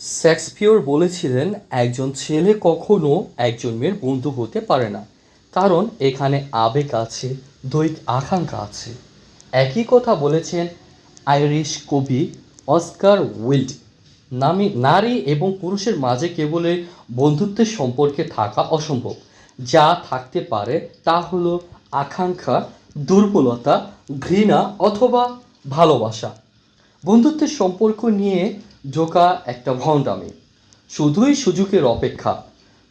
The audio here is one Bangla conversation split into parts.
শেক্সপিয়র বলেছিলেন, একজন ছেলে কখনো একজন মেয়ের বন্ধু হতে পারে না। কারণ এখানে আবেগ আছে, দৈহিক আকাঙ্ক্ষা আছে। একই কথা বলেছেন আইরিশ কবি অস্কার উইল্ড। নামি, নারী এবং পুরুষের মাঝে কেবলই বন্ধুত্বের সম্পর্কে থাকা অসম্ভব। যা থাকতে পারে তা হলো আকাঙ্ক্ষা, দুর্বলতা, ঘৃণা অথবা ভালোবাসা। বন্ধুত্বের সম্পর্ক নিয়ে জোকা একটা ভণ্ডামি শুধুই সুযোগের অপেক্ষা।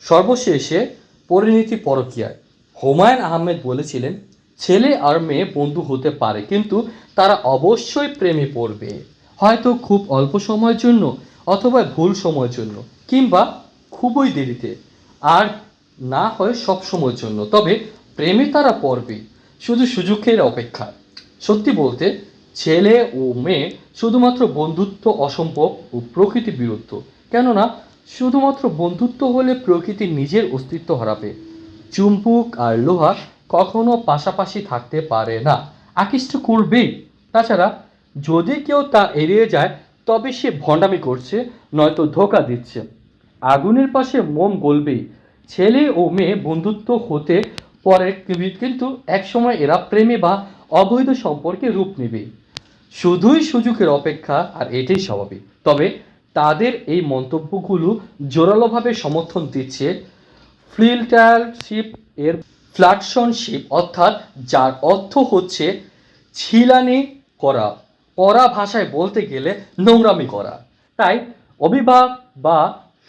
সর্বশেষে পরিণতি পরকীয়ায়। হুমায়ুন আহমেদ বলেছিলেন, ছেলে আর মেয়ে বন্ধু হতে পারে, কিন্তু তারা অবশ্যই প্রেমে পড়বে। হয়তো খুব অল্প সময়ের জন্য অথবা ভুল সময়ের জন্য, কিংবা খুবই দেরিতে। আর না হয় সব সময়ের জন্য। তবে প্রেমে তারা পড়বে। শুধু সুযোগের অপেক্ষা। সত্যি বলতে ছেলে ও মেয়ে শুধুমাত্র বন্ধুত্ব অসম্ভব ও প্রকৃতি বিরুদ্ধ। কেননা, শুধুমাত্র বন্ধুত্ব হলে প্রকৃতি নিজের অস্তিত্ব হারাবে। চুম্বক আর লোহা কখনো পাশাপাশি থাকতে পারে না। আকৃষ্ট করবেই। তাছাড়া, যদি কেউ তা এড়িয়ে যায়, তবে সে ভণ্ডামি করছে, নয়তো ধোকা দিচ্ছে। আগুনের পাশে মোম গলবেই। ছেলে ও মেয়ে বন্ধুত্ব হতে পরে, কিন্তু একসময় এরা প্রেমে বা অবৈধ সম্পর্কে রূপ নেবে। শুধুই সুযোগের অপেক্ষা, আর এটাই স্বাভাবিক। তবে তাদের এই মন্তব্যগুলো জোরালোভাবে সমর্থন দিচ্ছে ফ্লিল্টারশিপ এর ফ্ল্যাটশনশিপ অর্থাৎ যার অর্থ হচ্ছে ছিলানি করা, কড়া ভাষায় বলতে গেলে নোংরামি করা। তাই অভিভাবক বা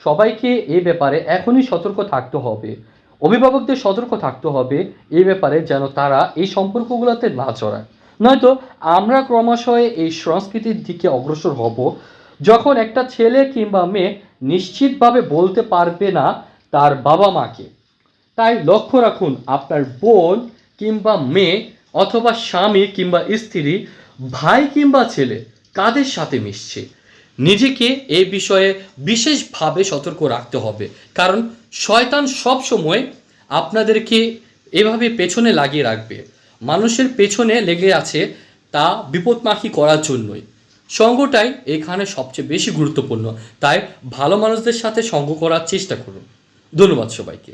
সবাইকে এ ব্যাপারে এখনই সতর্ক থাকতে হবে। অভিভাবকদের সতর্ক থাকতে হবে এই ব্যাপারে যেন তারা এই সম্পর্কগুলোতে না জড়ায়। নয়তো আমরা ক্রমশই এই সংস্কৃতির দিকে অগ্রসর হব। যখন একটা ছেলে কিংবা মেয়ে নিশ্চিতভাবে বলতে পারবে না তার বাবা মাকে, তাই লক্ষ্য রাখুন আপনার বোন কিংবা মেয়ে অথবা স্বামী কিংবা স্ত্রী, ভাই কিংবা ছেলে, কাদের সাথে মিশছে? নিজেকে এই বিষয়ে বিশেষভাবে সতর্ক রাখতে হবে। কারণ শয়তান সব সময় আপনাদেরকে এভাবে পেছনে লাগিয়ে রাখবে। মানুষের পেছনে লেগে আছে তা বিপদমাখি করার জন্যই। সঙ্গটাই এখানে সবচেয়ে বেশি গুরুত্বপূর্ণ। তাই ভালো মানুষদের সাথে সঙ্গ করার চেষ্টা করুন। ধন্যবাদ সবাইকে।